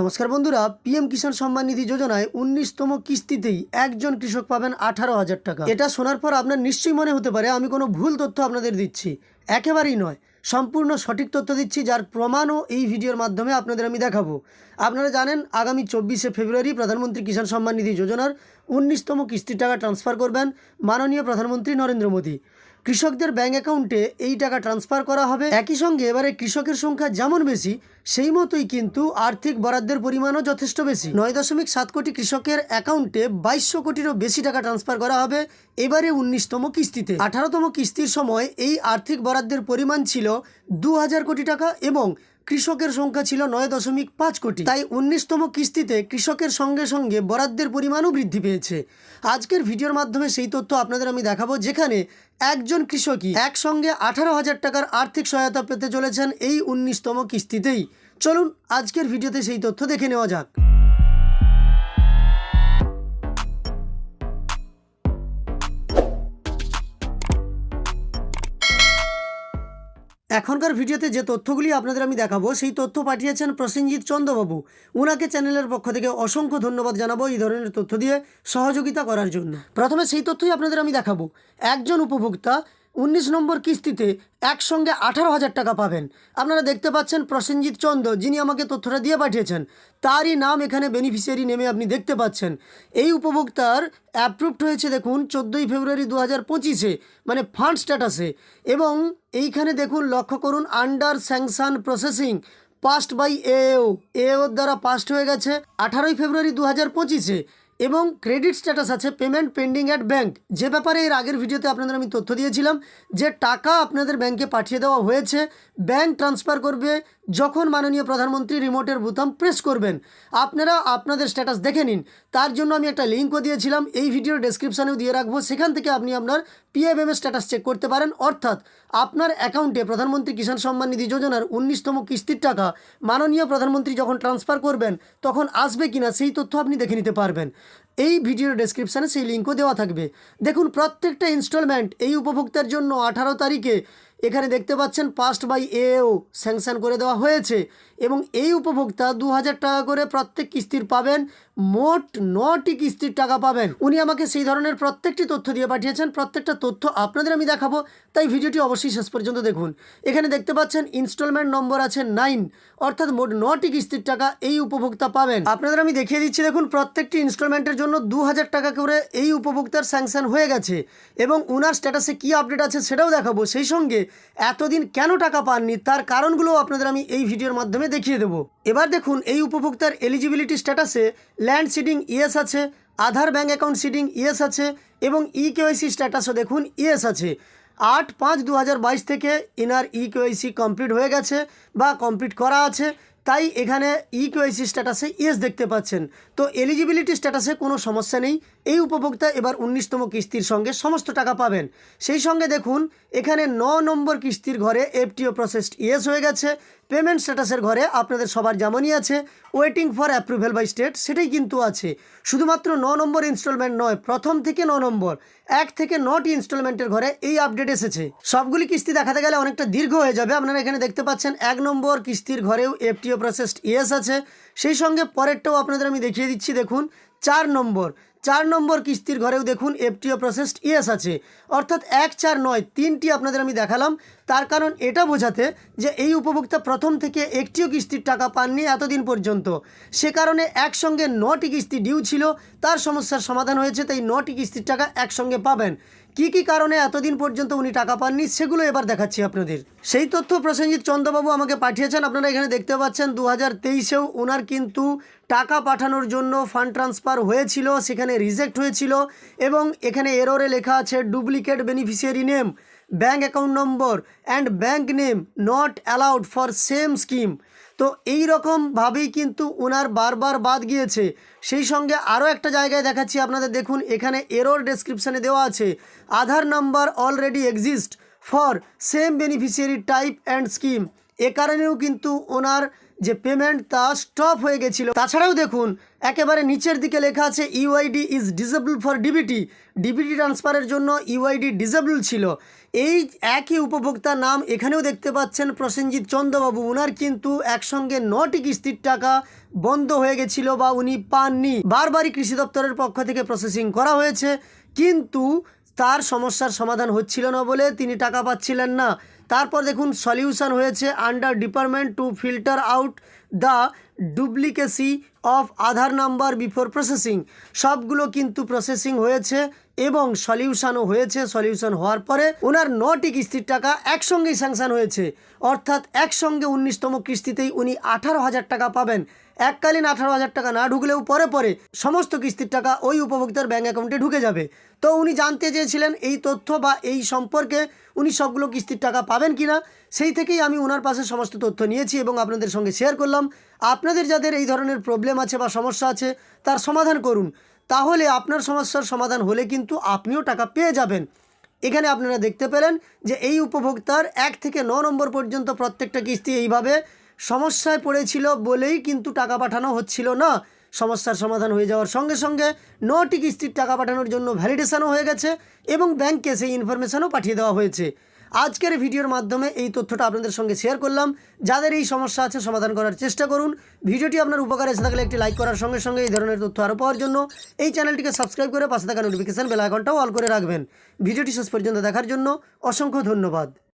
নমস্কার বন্ধুরা, পিএম কিষাণ সম্মান নিধি যোজনায় উনিশতম কিস্তিতেই একজন কৃষক পাবেন আঠারো হাজার টাকা। এটা শোনার পর আপনার নিশ্চয়ই মনে হতে পারে, আমি কোনো ভুল তথ্য আপনাদের দিচ্ছি। একেবারেই নয়, সম্পূর্ণ সঠিক তথ্য দিচ্ছি, যার প্রমাণও এই ভিডিওর মাধ্যমে আপনাদের আমি দেখাবো। আপনারা জানেন, আগামী চব্বিশে ফেব্রুয়ারি প্রধানমন্ত্রী কিষাণ সম্মান নিধি যোজনার উনিশতম কিস্তির টাকা ট্রান্সফার করবেন মাননীয় প্রধানমন্ত্রী নরেন্দ্র মোদী। কৃষকদের ব্যাঙ্ক অ্যাকাউন্টে এই টাকা ট্রান্সফার করা হবে। একই সঙ্গে এবারে কৃষকের সংখ্যা যেমন বেশি, সেই মতোই কিন্তু আর্থিক বরাদ্দের পরিমাণও যথেষ্ট বেশি। নয় দশমিক সাত কোটি কৃষকের অ্যাকাউন্টে বাইশশো কোটিরও বেশি টাকা ট্রান্সফার করা হবে এবারে উনিশতম কিস্তিতে। আঠারোতম কিস্তির সময় এই আর্থিক বরাদ্দের পরিমাণ ছিল দু হাজার কোটি টাকা এবং কৃষকের সংখ্যা ছিল নয় দশমিক পাঁচ কোটি। তাই উনিশতম কিস্তিতে কৃষকের সঙ্গে সঙ্গে বরাদ্দের পরিমাণও বৃদ্ধি পেয়েছে। আজকের ভিডিওর মাধ্যমে সেই তথ্য আপনাদের আমি দেখাবো, যেখানে একজন কৃষকই একসঙ্গে আঠারো হাজার টাকার আর্থিক সহায়তা পেতে চলেছেন এই উনিশতম কিস্তিতেই। চলুন আজকের ভিডিওতে সেই তথ্য দেখে নেওয়া যাক। এখনকার ভিডিওতে যে তথ্যগুলি আপনাদের আমি দেখাবো, সেই তথ্য পাঠিয়েছেন প্রসেনজিৎ চন্দ্রবাবু। ওনাকে চ্যানেলের পক্ষ থেকে অসংখ্য ধন্যবাদ জানাব এই ধরনের তথ্য দিয়ে সহযোগিতা করার জন্য। প্রথমে সেই তথ্যই আপনাদের আমি দেখাবো। একজন উপভোক্তা উনিশ নম্বর কিস্তিতে একসঙ্গে আঠারো হাজার টাকা পাবেন। আপনারা দেখতে পাচ্ছেন প্রসেনজিৎ চন্দ্র, যিনি আমাকে তথ্যটা দিয়ে পাঠিয়েছেন, তারই নাম এখানে বেনিফিশিয়ারি নেমে আপনি দেখতে পাচ্ছেন। এই উপভোক্তার অ্যাপ্রুভড হয়েছে দেখুন চোদ্দোই ফেব্রুয়ারি দু হাজার পঁচিশে মানে ফান্ড স্ট্যাটাসে এবং এইখানে দেখুন, লক্ষ্য করুন under sanction processing past by AO এওর দ্বারা পাস্ট হয়ে গেছে আঠারোই ফেব্রুয়ারি দু হাজার পঁচিশে। এবং ক্রেডিট স্ট্যাটাস আছে পেমেন্ট পেন্ডিং অ্যাট ব্যাঙ্ক যে ব্যাপারে এর আগের ভিডিওতে আপনাদের আমি তথ্য দিয়েছিলাম, যে টাকা আপনাদের ব্যাংকে পাঠিয়ে দেওয়া হয়েছে ব্যাংক ট্রান্সফার করবে, যখন মাননীয় প্রধানমন্ত্রী রিমোটের বোতাম প্রেস করবেন। আপনারা আপনাদের স্ট্যাটাস দেখে নিন। তার জন্য আমি একটা লিঙ্কও দিয়েছিলাম, এই ভিডিওর ডেসক্রিপশানেও দিয়ে রাখব। সেখান থেকে আপনি আপনার পিএফএম স্ট্যাটাস চেক করতে পারেন। অর্থাৎ আপনার অ্যাকাউন্টে প্রধানমন্ত্রী কিষাণ সম্মান নিধি যোজনার উনিশতম কিস্তির টাকা মাননীয় প্রধানমন্ত্রী যখন ট্রান্সফার করবেন, তখন আসবে কিনা সেই তথ্য আপনি দেখে নিতে পারবেন। এই ভিডিওর ডেসক্রিপশানে সেই লিঙ্কও দেওয়া থাকবে। দেখুন, প্রত্যেকটা ইনস্টলমেন্ট এই উপভোক্তার জন্য আঠারো তারিখে এখানে দেখতে পাচ্ছেন পাস্ট বাই এও স্যাংশন করে দেওয়া হয়েছে এবং এই উপভোক্তা দু হাজার টাকা করে প্রত্যেক কিস্তির পাবেন, মোট নটি কিস্তির টাকা পাবেন। উনি আমাকে সেই ধরনের প্রত্যেকটি তথ্য দিয়ে পাঠিয়েছেন, প্রত্যেকটা তথ্য আপনাদের আমি দেখাবো, তাই ভিডিওটি অবশ্যই শেষ পর্যন্ত দেখুন। এখানে দেখতে পাচ্ছেন ইনস্টলমেন্ট নম্বর আছে নাইন অর্থাৎ মোট নটি কিস্তির টাকা এই উপভোক্তা পাবেন। আপনাদের আমি দেখিয়ে দিচ্ছি, দেখুন, প্রত্যেকটি ইনস্টলমেন্টের জন্য দু হাজার টাকা করে এই উপভোক্তার স্যাংশন হয়ে গেছে এবং উনার স্ট্যাটাসে কী আপডেট আছে সেটাও দেখাবো। সেই সঙ্গে এতদিন কেন টাকা পাননি? তার কারণগুলো আপনাদের আমি এই ভিডিওর মাধ্যমে দেখিয়ে দেব। এবার দেখুন, এই উপভোক্তার এলিজিবিলিটি স্ট্যাটাসে ল্যান্ড সিডিং ইয়েস আছে, Aadhaar bank account seeding yes আছে, এবং ই কেওয়াইসি স্ট্যাটাসও দেখুন ইয়েস আছে। আট পাঁচ দু থেকে ইনার ই কেওয়াইসি কমপ্লিট হয়ে গেছে বা কমপ্লিট করা আছে। তাই এখানে ই কেওয়াইসি স্ট্যাটাসে ইয়েস দেখতে পাচ্ছেন। তো এলিজিবিলিটি স্ট্যাটাসে কোনো সমস্যা নেই। এই উপভোক্তা এবার উনিশতম কিস্তির সঙ্গে সমস্ত টাকা পাবেন। সেই সঙ্গে দেখুন, এখানে ন নম্বর কিস্তির ঘরে এফটিও প্রসেসড ইয়েস হয়ে গেছে। পেমেন্ট স্ট্যাটাসের ঘরে আপনাদের সবার যেমনই আছে waiting for approval by state সেটাই কিন্তু আছে। শুধুমাত্র ন নম্বর ইনস্টলমেন্ট নয়, প্রথম থেকে ন নম্বর, এক থেকে নটি ইনস্টলমেন্টের ঘরে এই আপডেট এসেছে। সবগুলি কিস্তি দেখাতে গেলে অনেকটা দীর্ঘ হয়ে যাবে। আপনারা এখানে দেখতে পাচ্ছেন, এক নম্বর কিস্তির ঘরেও এফটিও প্রসেসড ইয়েস আছে। সেই সঙ্গে পরেরটাও আপনাদের আমি দেখিয়ে দিচ্ছি, দেখুন, চার নম্বর। চার নম্বর কিস্তির ঘরেও দেখুন এফটিও প্রসেসড ইয়েস আছে। অর্থাৎ এক, চার, নয়, তিনটি আপনাদের আমি দেখালাম। তার কারণ এটা বোঝাতে যে এই উপভোক্তা প্রথম থেকে একটিও কিস্তির টাকা পাননি এতদিন পর্যন্ত। সে কারণে একসঙ্গে নটি কিস্তি ডিউ ছিল, তার সমস্যার সমাধান হয়েছে, তাই নটি কিস্তির টাকা একসঙ্গে পাবেন। কি কি কারণে এতদিন পর্যন্ত উনি টাকা পাননি সেগুলো এবার দেখাচ্ছি আপনাদের। সেই তথ্য প্রসেনজিৎ চন্দ্রবাবু আমাকে পাঠিয়েছেন। আপনারা এখানে দেখতে পাচ্ছেন দু হাজার তেইশেও ওনার কিন্তু টাকা পাঠানোর জন্য ফান্ড ট্রান্সফার হয়েছিল, সেখানে রিজেক্ট হয়েছিল এবং এখানে এররে লেখা আছে duplicate beneficiary name bank account number and bank name not allowed for same scheme তো এই রকমভাবেই কিন্তু ওনার বারবার বাদ গিয়েছে। সেই সঙ্গে আরও একটা জায়গায় দেখাচ্ছি আপনাদের, দেখুন, এখানে এরোর ডেসক্রিপশানে দেওয়া আছে, Aadhaar number already exist for same beneficiary type and scheme এ কারণেও কিন্তু ওনার যে পেমেন্ট তা স্টপ হয়ে গেছিল। তাছাড়াও দেখুন, একেবারে নিচের দিকে লেখা আছে UID is disable for DBT DBT ট্রান্সফারের জন্য ইউআইডি ডিসেবল ছিল। এই একই উপভোক্তার নাম এখানেও দেখতে পাচ্ছেন প্রসেনজিৎ চন্দ্রবাবু। উনার কিন্তু একসঙ্গে নটি কিস্তির টাকা বন্ধ হয়ে গেছিল বা উনি পাননি। বারবারই কৃষি দপ্তরের পক্ষ থেকে প্রসেসিং করা হয়েছে। কিন্তু তার সমস্যার সমাধান হচ্ছিল না বলে তিনি টাকা পাচ্ছিলেন না। তারপর দেখুন সলিউশন হয়েছে under department to filter out the duplicacy of Aadhaar number before processing সবগুলো কিন্তু প্রসেসিং হয়েছে। এবং সলিউশনও হয়েছে। সলিউশন হওয়ার পরে ওনার নটি কিস্তির টাকা একসঙ্গেই স্যাংশন হয়েছে। অর্থাৎ একসঙ্গে উনিশতম কিস্তিতেই উনি আঠারো হাজার টাকা পাবেন। এককালীন আঠারো হাজার টাকা না ঢুকলেও পরে পরে সমস্ত কিস্তির টাকা ওই উপভোক্তার ব্যাঙ্ক অ্যাকাউন্টে ঢুকে যাবে। তো উনি জানতে চেয়েছিলেন এই তথ্য বা এই সম্পর্কে উনি সবগুলো কিস্তির টাকা পাবেন কিনা, সেই থেকেই আমি ওনার পাশে সমস্ত তথ্য নিয়েছি এবং আপনাদের সঙ্গে শেয়ার করলাম। আপনাদের যাদের এই ধরনের প্রবলেম আছে বা সমস্যা আছে, তার সমাধান করুন। তাহলে আপনার সমস্যার সমাধান হলে কিন্তু আপনিও টাকা পেয়ে যাবেন। এখানে আপনারা দেখতে পেলেন যে এই উপভোক্তার এক থেকে ন নম্বর পর্যন্ত প্রত্যেকটা কিস্তি এইভাবে সমস্যায় পড়েছিল বলেই কিন্তু টাকা পাঠানো হচ্ছিল না। সমস্যার সমাধান হয়ে যাওয়ার সঙ্গে সঙ্গে নটি কিস্তির টাকা পাঠানোর জন্য ভ্যালিডেশনও হয়ে গেছে এবং ব্যাংকে সেই ইনফরমেশনও পাঠিয়ে দেওয়া হয়েছে। আজকের ভিডিওর মাধ্যমে এই তথ্যটা আপনাদের সঙ্গে শেয়ার করলাম। যাদের এই সমস্যা আছে, সমাধান করার চেষ্টা করুন। ভিডিওটি আপনার উপকারে এসে থাকলে একটি লাইক করার সঙ্গে সঙ্গে এই ধরনের তথ্য আরও পাওয়ার জন্য এই চ্যানেলটিকে সাবস্ক্রাইব করে পাশে থাকা নোটিফিকেশান বেল আইকনটাও অল করে রাখবেন। ভিডিওটি শেষ পর্যন্ত দেখার জন্য অসংখ্য ধন্যবাদ।